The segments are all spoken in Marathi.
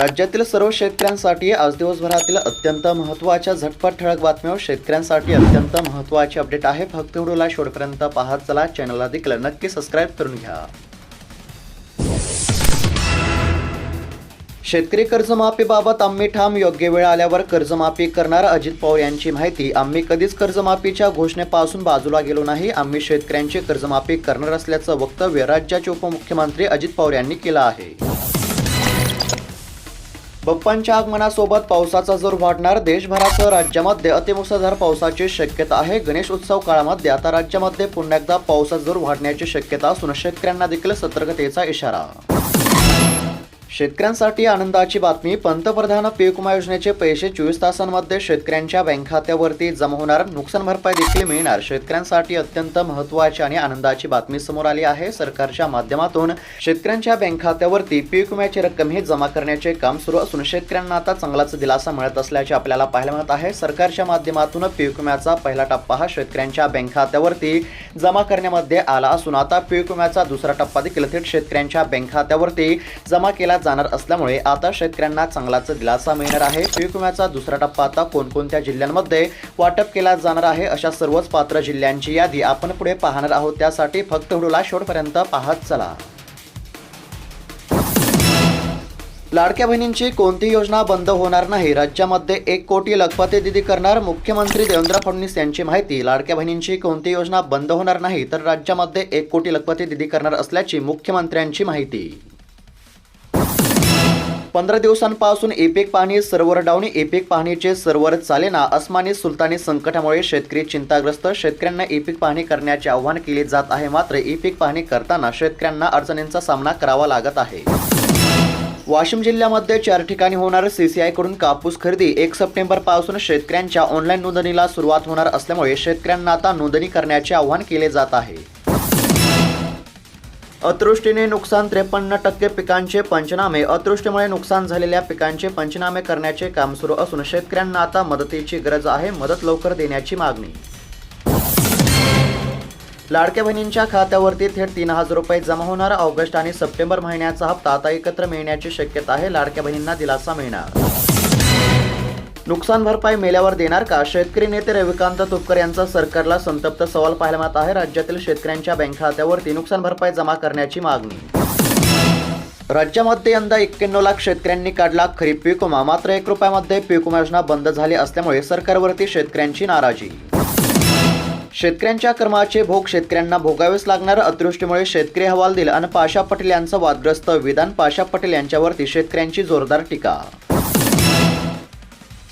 राज्यातील सर्व शेतकऱ्यांसाठी आज दिवसभरातील अत्यंत महत्त्वाच्या झटपट ठळक बातम्या शेतकऱ्यांसाठी अत्यंत महत्त्वाचे अपडेट आहे. फक्त व्हिडिओला शेवटपर्यंत पाहत चला. चॅनलला देखील नक्की सबस्क्राईब करून घ्या. शेतकरी कर्जमाफीबाबत आम्ही ठाम. योग्य वेळ आल्यावर कर्जमाफी करणार अजित पवार यांची माहिती. आम्ही कधीच कर्जमाफीच्या घोषणेपासून बाजूला गेलो नाही. आम्ही शेतकऱ्यांची कर्जमाफी करणार असल्याचं वक्तव्य राज्याचे उपमुख्यमंत्री अजित पवार यांनी केलं आहे. बप्पांच्या आगमनासोबत पावसाचा जोर वाढणार. देशभरासह राज्यामध्ये अतिमुसळधार पावसाची शक्यता आहे. गणेश उत्सव काळामध्ये आता राज्यामध्ये पुन्हा एकदा पावसाचा जोर वाढण्याची शक्यता असून शेतकऱ्यांना देखील सतर्कतेचा इशारा. शेतकऱ्यांसाठी आनंदाची बातमी पंतप्रधान पीक विमा योजनेचे पैसे चोवीस तासांमध्ये शेतकऱ्यांच्या बँक खात्यावरती जमा होणार. नुकसान भरपाई देखील मिळणार. शेतकऱ्यांसाठी अत्यंत महत्त्वाची आणि आनंदाची बातमी समोर आली आहे. सरकारच्या माध्यमातून शेतकऱ्यांच्या बँक खात्यावरती पीक विम्याची रक्कम ही जमा करण्याचे काम सुरू असून शेतकऱ्यांना आता चांगलाच दिलासा मिळत असल्याचे आपल्याला पाहायला मिळत आहे. सरकारच्या माध्यमातून पीक विम्याचा पहिला टप्पा हा शेतकऱ्यांच्या बँक खात्यावरती जमा करण्यामध्ये आला असून आता पीक विम्याचा दुसरा टप्पा देखील थेट शेतकऱ्यांच्या बँक खात्यावरती जमा केला जाणार असल्यामुळे आता शेतकऱ्यांना चांगलाच दिलासा मिळणार आहे. पीक विम्याचा दुसरा टप्पा आता कोणकोणत्या जिल्ह्यांमध्ये वाटप केला जाणार आहे अशा सर्वच पात्र जिल्ह्यांची यादी आपण पुढे पाहणार आहोत. त्यासाठी फक्त व्हिडिओला शेवटपर्यंत पाहत चला. लाडक्या बहिणींची कोणती योजना बंद होणार नाही? राज्यामध्ये एक कोटी लखपती दिदी करणार मुख्यमंत्री देवेंद्र फडणवीस यांची माहिती. लाडक्या बहिणींची कोणती योजना बंद होणार नाही तर राज्यामध्ये एक कोटी लखपती दिदी करणार असल्याची मुख्यमंत्र्यांची माहिती. पंधरा दिवसांपासून एपेक पाहणी सर्व्हर डाऊन एपेक पाहणीचे सर्व्हर चालेना अस्मानी सुलतानी संकटामुळे शेतकरी चिंताग्रस्त. शेतकऱ्यांना एपेक पाहणी करण्याचे आवाहन केले जात आहे मात्र एपेक पाहणी करताना शेतकऱ्यांना अडचणींचा सामना करावा लागत आहे. वाशिम जिल्ह्यामध्ये चार ठिकाणी होणार सीसीआयकडून कापूस खरेदी. एक सप्टेंबरपासून शेतकऱ्यांच्या ऑनलाईन नोंदणीला सुरुवात होणार असल्यामुळे शेतकऱ्यांना आता नोंदणी करण्याचे आवाहन केले जात आहे. अतृष्टीने नुकसान त्रेपन्न टक्के पिकांचे पंचनामे. अतृष्टीमुळे नुकसान झालेल्या पिकांचे पंचनामे करण्याचे काम सुरू असून शेतकऱ्यांना आता मदतीची गरज आहे मदत लवकर देण्याची मागणी. लाडक्या बहिणींच्या खात्यावरती थेट तीन हजार रुपये जमा होणार. ऑगस्ट आणि सप्टेंबर महिन्याचा हप्ता आता एकत्र मिळण्याची शक्यता आहे. लाडक्या बहिणींना दिलासा मिळणार. नुकसान भरपाई मेल्यावर देणार का? शेतकरी नेते रविकांत तुपकर यांचा सरकारला संतप्त सवाल पाहायला मिळत आहे. राज्यातील शेतकऱ्यांच्या बँक खात्यावरती नुकसान भरपाई जमा करण्याची मागणी. राज्यामध्ये यंदा एक्क्याण्णव लाख शेतकऱ्यांनी काढला खरीप पीक विमा. मात्र एक रुपयामध्ये पीक विमा योजना बंद झाली असल्यामुळे सरकारवरती शेतकऱ्यांची नाराजी. शेतकऱ्यांच्या कर्माचे भोग शेतकऱ्यांना भोगावेच लागणार. अतिवृष्टीमुळे शेतकरी हवाल दिला. आणि पाशा पटेल यांचं वादग्रस्त विधान. पाशा पटेल यांच्यावरती शेतकऱ्यांची जोरदार टीका.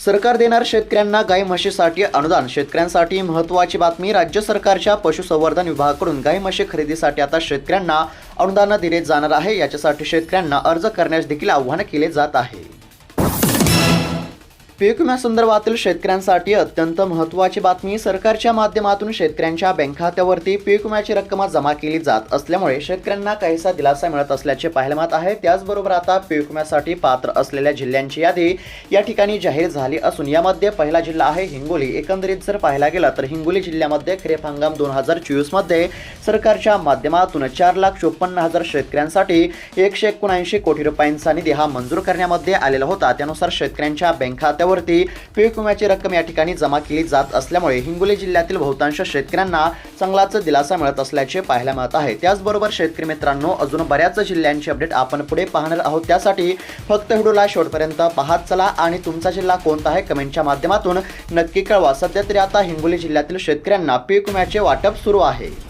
सरकार देणार शेतकऱ्यांना गाई म्हशीसाठी अनुदान. शेतकऱ्यांसाठी महत्त्वाची बातमी राज्य सरकारच्या पशुसंवर्धन विभागाकडून गाई म्हशी खरेदीसाठी आता शेतकऱ्यांना अनुदान दिले जाणार आहे. याच्यासाठी शेतकऱ्यांना अर्ज करण्यास देखील आव्हान केले जात आहे. पीक विम्यासंदर्भातील शेतकऱ्यांसाठी अत्यंत महत्त्वाची बातमी. सरकारच्या माध्यमातून शेतकऱ्यांच्या बँक खात्यावरती पीक विम्याची रक्कम जमा केली जात असल्यामुळे शेतकऱ्यांना काहीसा दिलासा मिळत असल्याचे पाहायला मिळत आहे. त्याचबरोबर आता पीक विम्यासाठी पात्र असलेल्या जिल्ह्यांची यादी या ठिकाणी जाहीर झाली असून यामध्ये पहिला जिल्हा आहे हिंगोली. एकंदरीत जर पाहायला गेला तर हिंगोली जिल्ह्यामध्ये खरीप हंगाम दोन हजार चोवीसमध्ये सरकारच्या माध्यमातून चार लाख चोपन्न हजार शेतकऱ्यांसाठी एकशे एकोणऐंशी कोटी रुपयांचा निधी हा मंजूर करण्यामध्ये आलेला होता. त्यानुसार शेतकऱ्यांच्या बँक खात्यावरती पीक विम्याची रक्कम या ठिकाणी जमा केली जात असल्यामुळे हिंगोली जिल्ह्यातील बहुतांश शेतकऱ्यांना चांगलाच दिलासा मिळत असल्याचे पाहायला मिळत आहे. त्याचबरोबर शेतकरी मित्रांनो अजून बऱ्याच जिल्ह्यांची अपडेट आपण पुढे पाहणार आहोत. त्यासाठी फक्त व्हिडिओला शेवटपर्यंत पाहत चला आणि तुमचा जिल्हा कोणता आहे कमेंटच्या माध्यमातून नक्की कळवा. सध्या तरी आता हिंगोली जिल्ह्यातील शेतकऱ्यांना पीक विम्याचे वाटप सुरू आहे.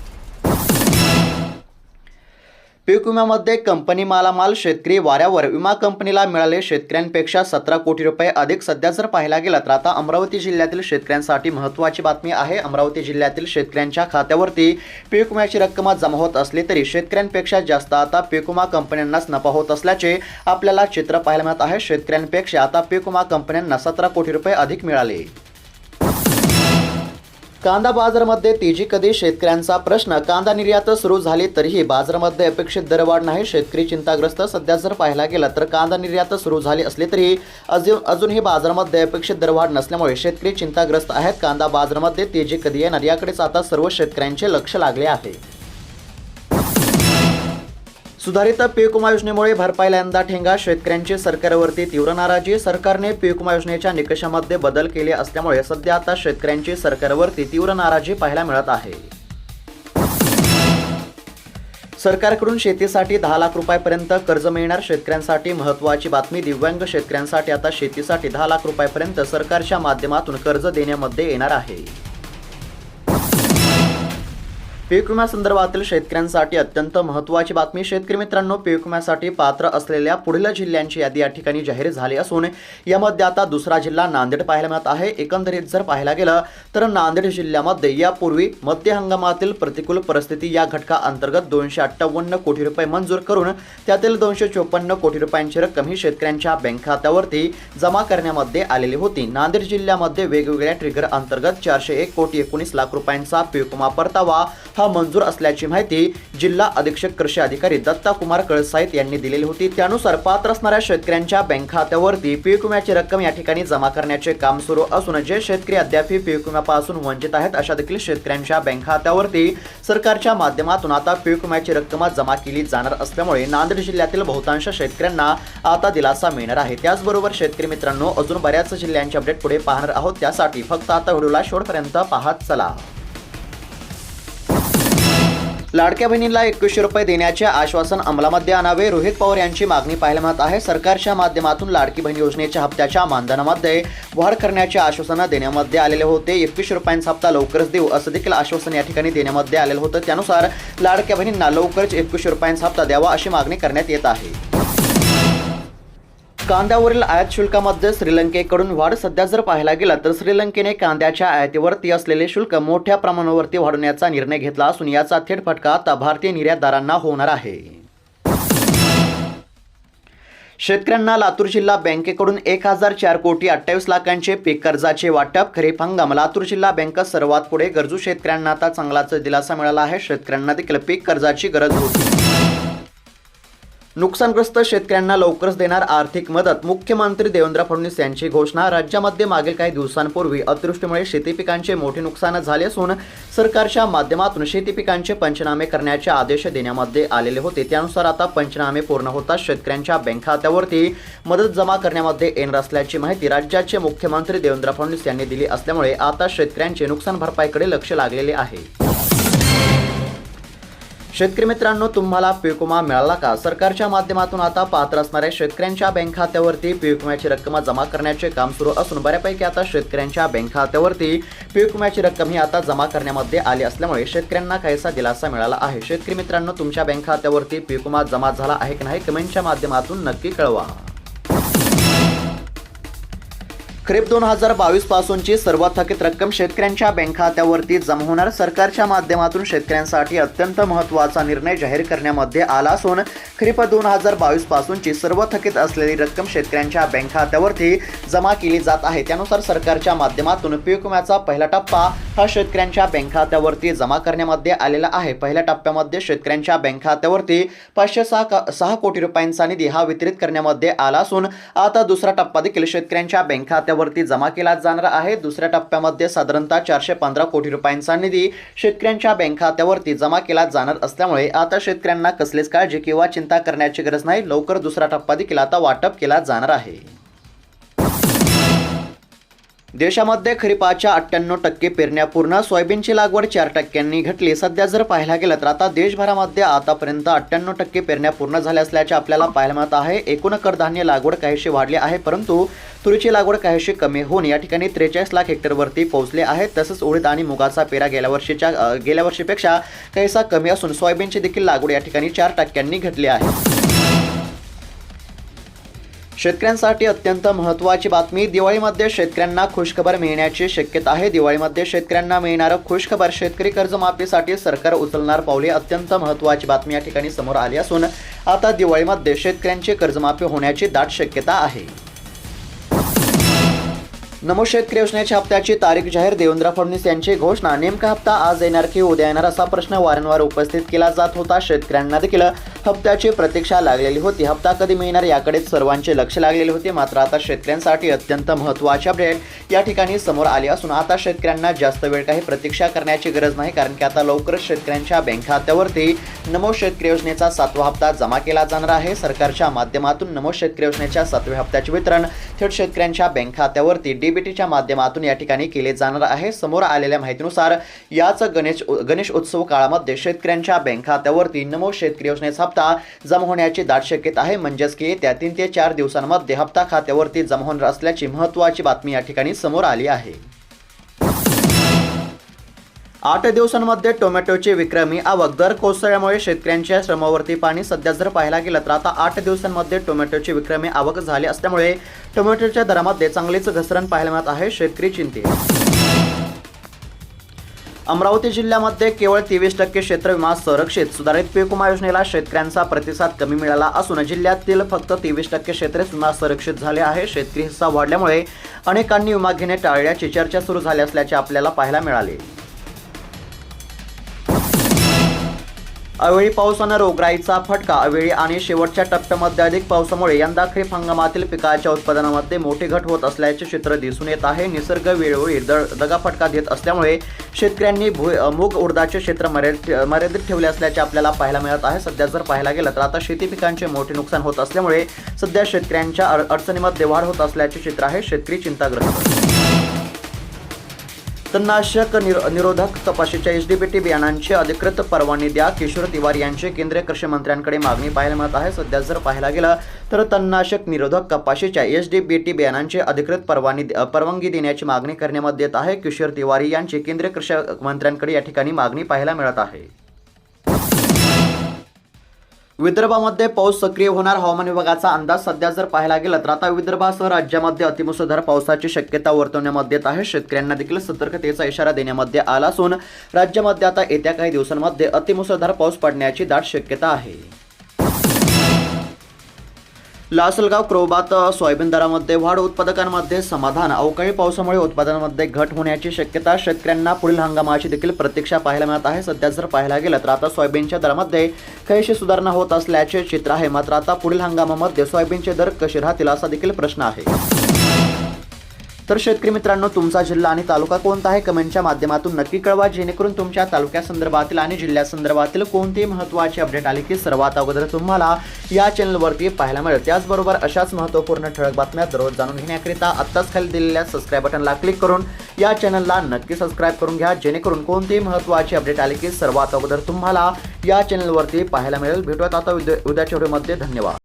पीक विम्यामध्ये कंपनी मालामाल शेतकरी वाऱ्यावर विमा कंपनीला मिळाले शेतकऱ्यांपेक्षा सतरा कोटी रुपये अधिक सध्या जर पाहायला गेला तर आता अमरावती जिल्ह्यातील शेतकऱ्यांसाठी महत्त्वाची बातमी आहे. अमरावती जिल्ह्यातील शेतकऱ्यांच्या खात्यावरती पीक विम्याची रक्कम जमा होत असली तरी शेतकऱ्यांपेक्षा जास्त आता पीक विमा कंपन्यांनाच नफा होत असल्याचे आपल्याला चित्र पाहायला मिळत आहे. शेतकऱ्यांपेक्षा आता पीक विमा कंपन्यांना सतरा कोटी रुपये अधिक मिळाले. कांदा बाजारामध्ये तेजी कधी शेतकऱ्यांचा प्रश्न? कांदा निर्यात सुरू झाली तरीही बाजारामध्ये अपेक्षित दरवाढ नाही. शेतकरी चिंताग्रस्त. सध्या जर पाहायला गेला तर कांदा निर्यात सुरू झाली असली तरी अजून अजूनही बाजारामध्ये अपेक्षित दरवाढ नसल्यामुळे शेतकरी चिंताग्रस्त आहेत. कांदा बाजारामध्ये तेजी कधी येणार? याकडेच आता सर्व शेतकऱ्यांचे लक्ष लागले आहे. सुधारित पीक विमा योजनेमुळे भरपाईला यंदा ठेंगा. शेतकऱ्यांची सरकारवरती तीव्र नाराजी. सरकारने पीक विमा योजनेच्या निकषामध्ये बदल केले असल्यामुळे सध्या आता शेतकऱ्यांची सरकारवरती तीव्र नाराजी पाहायला मिळत आहे. सरकारकडून शेतीसाठी दहा लाख रुपयापर्यंत कर्ज मिळणार शेतकऱ्यांसाठी महत्त्वाची बातमी. दिव्यांग शेतकऱ्यांसाठी आता शेतीसाठी दहा लाख रुपयापर्यंत सरकारच्या माध्यमातून कर्ज देण्यामध्ये येणार आहे. पीक विम्यासंदर्भातील शेतकऱ्यांसाठी अत्यंत महत्त्वाची बातमी. शेतकरी मित्रांनो पीक विम्यासाठी पात्र असलेल्या पुढील जिल्ह्यांची यादी या ठिकाणी जाहीर झाली असून यामध्ये आता दुसरा जिल्हा नांदेड पाहायला मिळत आहे. एकंदरीत जर पाहायला गेलं तर नांदेड जिल्ह्यामध्ये यापूर्वी मध्य हंगामातील प्रतिकूल परिस्थिती या घटका अंतर्गत दोनशे अठ्ठावन्न कोटी रुपये मंजूर करून त्यातील दोनशे चोपन्न कोटी रुपयांची रक्कम ही शेतकऱ्यांच्या बँक खात्यावरती जमा करण्यामध्ये आलेली होती. नांदेड जिल्ह्यामध्ये वेगवेगळ्या ट्रिगर अंतर्गत चारशे एक कोटी एकोणीस लाख रुपयांचा पीक विमा परतावा हा मंजूर असल्याची माहिती जिल्हा अधीक्षक कृषी अधिकारी दत्ता कुमार कळसाईत यांनी दिलेली होती. त्यानुसार पात्र असणाऱ्या शेतकऱ्यांच्या बँक खात्यावरती पीक विम्याची रक्कम या ठिकाणी जमा करण्याचे काम सुरू असून जे शेतकरी अद्याप पीक विम्यापासून वंचित आहेत अशा देखील शेतकऱ्यांच्या बँक खात्यावरती सरकारच्या माध्यमातून आता पीक विम्याची रक्कम जमा केली जाणार असल्यामुळे नांदेड जिल्ह्यातील बहुतांश शेतकऱ्यांना आता दिलासा मिळणार आहे. त्याचबरोबर शेतकरी मित्रांनो अजून बऱ्याच जिल्ह्यांचे अपडेट पुढे पाहणार आहोत. त्यासाठी फक्त आता व्हिडिओला शेवटपर्यंत पाहत चला. लाडक्या बहिणीला एकवीसशे रुपये देण्याचे आश्वासन अंमलामध्ये आणावे रोहित पवार यांची मागणी पाहायला मिळत आहे. सरकारच्या माध्यमातून लाडकी बहीण योजनेच्या हप्त्याच्या मानधनामध्ये वाढ करण्याचे आश्वासन देण्यामध्ये आलेले होते. एकवीसशे रुपयांचा हप्ता लवकरच देऊ असं देखील आश्वासन या ठिकाणी देण्यामध्ये आलेलं होतं. त्यानुसार लाडक्या बहिणींना लवकरच एकवीसशे रुपयांचा हप्ता द्यावा अशी मागणी करण्यात येत आहे. कांद्यावरील आयात शुल्कामध्ये श्रीलंकेकडून वाढ सध्या जर पाहायला गेला तर श्रीलंकेने कांद्याच्या आयातीवरती असलेले शुल्क मोठ्या प्रमाणावरती वाढवण्याचा निर्णय घेतला असून याचा थेट फटका आता भारतीय निर्यातदारांना होणार आहे. शेतकऱ्यांना लातूर जिल्हा बँकेकडून एक हजार चार कोटी अठ्ठावीस लाखांचे पीक कर्जाचे वाटप खरीप हंगाम. लातूर जिल्हा बँक सर्वात पुढे गरजू शेतकऱ्यांना आता चांगलाच दिलासा मिळाला आहे. शेतकऱ्यांना देखील पीक कर्जाची गरज होती. नुकसानग्रस्त शेतकऱ्यांना लवकरच देणार आर्थिक मदत. मुख्यमंत्री देवेंद्र फडणवीस यांची घोषणा. राज्यामध्ये मागील काही दिवसांपूर्वी अतिवृष्टीमुळे शेती पिकांचे मोठे नुकसान झाले असून सरकारच्या माध्यमातून शेती पिकांचे पंचनामे करण्याचे आदेश देण्यामध्ये आलेले होते. त्यानुसार आता पंचनामे पूर्ण होताच शेतकऱ्यांच्या बँक खात्यावरती मदत जमा करण्यामध्ये येणार असल्याची माहिती राज्याचे मुख्यमंत्री देवेंद्र फडणवीस यांनी दिली असल्यामुळे आता शेतकऱ्यांचे नुकसान भरपाईकडे लक्ष लागलेले आहे. शेतकरी मित्रांनो तुम्हाला पीक विमा मिळाला का? सरकारच्या माध्यमातून आता पात्र असणाऱ्या शेतकऱ्यांच्या बँक खात्यावरती पीक विम्याची रक्कम जमा करण्याचे काम सुरू असून बऱ्यापैकी आता शेतकऱ्यांच्या बँक खात्यावरती पीक विम्याची रक्कम ही आता जमा करण्यामध्ये आली असल्यामुळे शेतकऱ्यांना काहीसा दिलासा मिळाला आहे. शेतकरी मित्रांनो तुमच्या बँक खात्यावरती पीक विमा जमा झाला आहे की नाही कमेंटच्या माध्यमातून नक्की कळवा. खरीप दोन हजार बावीस पासूनची सर्व थकीत रक्कम शेतकऱ्यांच्या बँक खात्यावरती जमा होणार. सरकारच्या माध्यमातून शेतकऱ्यांसाठी अत्यंत महत्त्वाचा निर्णय जाहीर करण्यामध्ये आला असून खरीप दोन हजार बावीस पासूनची सर्व थकीत असलेली रक्कम शेतकऱ्यांच्या बँक खात्यावरती जमा केली जात आहे. त्यानुसार सरकारच्या माध्यमातून पीक विम्याचा पहिला टप्पा हा शेतकऱ्यांच्या बँक खात्यावरती जमा करण्यामध्ये आलेला आहे. पहिल्या टप्प्यामध्ये शेतकऱ्यांच्या बँक खात्यावरती पाचशे सहा का- सहा कोटी रुपयांचा निधी हा वितरित करण्यामध्ये आला असून आता दुसरा टप्पा देखील शेतकऱ्यांच्या बँक खात्यावर खात्यावरती जमा केला जाणार आहे. दुसऱ्या टप्प्यामध्ये साधारणतः चारशे पंधरा कोटी रुपयांचा निधी शेतकऱ्यांच्या बँक खात्यावरती जमा केला जाणार असल्यामुळे आता शेतकऱ्यांना कसलीच काळजी किंवा चिंता करण्याची गरज नाही. लवकर दुसरा टप्पा देखील आता वाटप केला जाणार आहे. देशामध्ये खरीपाच्या अठ्ठ्याण्णव टक्के पेरण्या पूर्ण सोयाबीनची लागवड चार टक्क्यांनी घटली. सध्या जर पाहायला गेलं तर आता देशभरामध्ये आतापर्यंत अठ्ठ्याण्णव टक्के पेरण्या पूर्ण झाल्या असल्याचे आपल्याला पाहायला मिळत आहे. एकूण कडधान्य लागवड काहीशी वाढली आहे परंतु तुरीची लागवड काहीशी कमी होऊन या ठिकाणी त्रेचाळीस लाख हेक्टरवरती पोहोचले आहे. तसंच उडीद आणि मुगाचा पेरा गेल्या वर्षीच्या गेल्या वर्षीपेक्षा काहीसा कमी असून सोयाबीनची देखील लागवड या ठिकाणी चार टक्क्यांनी घटली आहे. शेतकऱ्यांसाठी अत्यंत महत्त्वाची बातमी. दिवाळीमध्ये शेतकऱ्यांना खुशखबर मिळण्याची शक्यता आहे. दिवाळीमध्ये शेतकऱ्यांना मिळणारं खुशखबर शेतकरी कर्जमाफीसाठी सरकार उचलणार पावले अत्यंत महत्त्वाची बातमी या ठिकाणी समोर आली असून आता दिवाळीमध्ये शेतकऱ्यांची कर्जमाफी होण्याची दाट शक्यता आहे. नमो शेतकरी योजनेच्या हप्त्याची तारीख जाहीर देवेंद्र फडणवीस यांची घोषणा. नेमका हप्ता आज येणार की उद्या येणार असा प्रश्न वारंवार उपस्थित केला जात होता. शेतकऱ्यांना देखील हप्त्याची प्रतीक्षा लागलेली होती. हप्ता कधी मिळणार याकडे सर्वांचे लक्ष लागलेले होते. मात्र आता शेतकऱ्यांसाठी अत्यंत महत्त्वाचे अपडेट या ठिकाणी समोर आले असून आता शेतकऱ्यांना जास्त वेळ काही प्रतीक्षा करण्याची गरज नाही कारण की आता लवकरच शेतकऱ्यांच्या बँक खात्यावरती नमो शेतकरी योजनेचा सातवा हप्ता जमा केला जाणार आहे. सरकारच्या माध्यमातून नमो शेतकरी योजनेच्या सातव्या हप्त्याचे वितरण थेट शेतकऱ्यांच्या बँक खात्यावरती डीबीटीच्या माध्यमातून या ठिकाणी केले जाणार आहे. समोर आलेल्या माहितीनुसार याच गणेश गणेश उत्सव काळामध्ये शेतकऱ्यांच्या बँक खात्यावरती नमो शेतकरी योजनेचा हप्ता हप्ता जमा होण्याची दाट शक्यता आहे. म्हणजेच की येत्या तीन ते चार दिवसांमध्ये हप्ता खात्यावरती जमा होणार असल्याची महत्त्वाची बातमी या ठिकाणी समोर आली आहे. आठ दिवसांमध्ये टोमॅटोची विक्रमी आवक. दर कोसळल्यामुळे शेतकऱ्यांच्या श्रमावरती पाणी सध्या जर पाहायला गेलं तर आता आठ दिवसांमध्ये टोमॅटोची विक्रमी आवक झाली असल्यामुळे टोमॅटोच्या दरामध्ये चांगलीच घसरण पाहायला मिळत आहे. शेतकरी चिंतेत अमरावती जिल्ह्यामध्ये केवळ तेवीस टक्के क्षेत्र विमा संरक्षित. सुधारित पीक विमा योजनेला शेतकऱ्यांचा प्रतिसाद कमी मिळाला असून जिल्ह्यातील फक्त तेवीस टक्के क्षेत्रेच विमा संरक्षित झाले आहे. शेतकरी हिस्सा वाढल्यामुळे अनेकांनी विमा घेणे टाळल्याची चर्चा सुरू झाली असल्याचे आपल्याला पाहायला मिळाले. अवेळी पावसानं रोगराईचा फटका. अवेळी आणि शेवटच्या टप्प्यामध्ये अधिक पावसामुळे यंदा खरीप हंगामातील पिकाच्या उत्पादनामध्ये मोठी घट होत असल्याचे चित्र दिसून येत आहे. निसर्ग वेळोवेळी दळ दगाफटका देत असल्यामुळे शेतकऱ्यांनी भू मूग उडदाचे क्षेत्र मर्यादित मर्यादित ठेवले असल्याचे आपल्याला पाहायला मिळत आहे. सध्या जर पाहायला गेलं तर आता शेती पिकांचे मोठे नुकसान होत असल्यामुळे सध्या शेतकऱ्यांच्या अड- अडचणीमध्ये वाढ होत असल्याचे चित्र आहे. शेतकरी चिंताग्रस्त तणनाशक निर निरोधक तपाशीच्या एच डी बी टी बियाणांची अधिकृत परवानगी द्या. किशोर तिवारी यांची केंद्रीय कृषी मंत्र्यांकडे मागणी पाहायला मिळत आहे. सध्या जर पाहायला गेलं तर तणनाशक निरोधक कपाशीच्या एच डी बी टी बियाणांची अधिकृत परवानगी परवानगी देण्याची मागणी करण्यामध्ये येत आहे. किशोर तिवारी यांची केंद्रीय कृषी मंत्र्यांकडे या ठिकाणी मागणी पाहायला मिळत आहे. विदर्भामध्ये पाऊस सक्रिय होणार हवामान विभागाचा अंदाज सध्या जर पाहायला गेला तर आता विदर्भासह राज्यामध्ये अतिमुसळधार पावसाची शक्यता वर्तवण्यामध्ये येत आहे. शेतकऱ्यांना देखील सतर्कतेचा इशारा देण्यामध्ये आला असून राज्यामध्ये आता येत्या काही दिवसांमध्ये अतिमुसळधार पाऊस पडण्याची दाट शक्यता आहे. लासलगाव क्रोबात सोयाबीन दरामध्ये वाढ उत्पादकांमध्ये समाधान. अवकाळी पावसामुळे उत्पादनामध्ये घट होण्याची शक्यता शेतकऱ्यांना पुढील हंगामाची देखील प्रतीक्षा पाहायला मिळत आहे. सध्या जर पाहायला गेलं तर आता सोयाबीनच्या दरामध्ये कैशी सुधारणा होत असल्याचे चित्र आहे. मात्र आता पुढील हंगामामध्ये सोयाबीनचे दर कसे राहतील असा देखील प्रश्न आहे. तर शेतकरी मित्रांनो तुमचा जिल्हा आणि तालुका कोणता आहे? कमेंटच्या माध्यमातून नक्की कळवा. जेणेकरून तुमच्या तालुक्यासंदर्भातील आणि जिल्ह्यासंदर्भातील कोणतीही महत्त्वाची अपडेट आली की सर्वात अगोदर तुम्हाला या चॅनलवरती पाहायला मिळेल. त्याचबरोबर अशाच महत्त्वपूर्ण ठळक बातम्या दररोज जाणून घेण्याकरिता आत्ताच खाली दिलेल्या सबस्क्राईब बटनला क्लिक करून या चॅनलला नक्की सबस्क्राईब करून घ्या. जेणेकरून कोणतीही महत्त्वाची अपडेट आली की सर्वात अगोदर तुम्हाला या चॅनलवरती पाहायला मिळेल. भेटूयात आता उद्या उद्याच्या व्हिडिओमध्ये. धन्यवाद.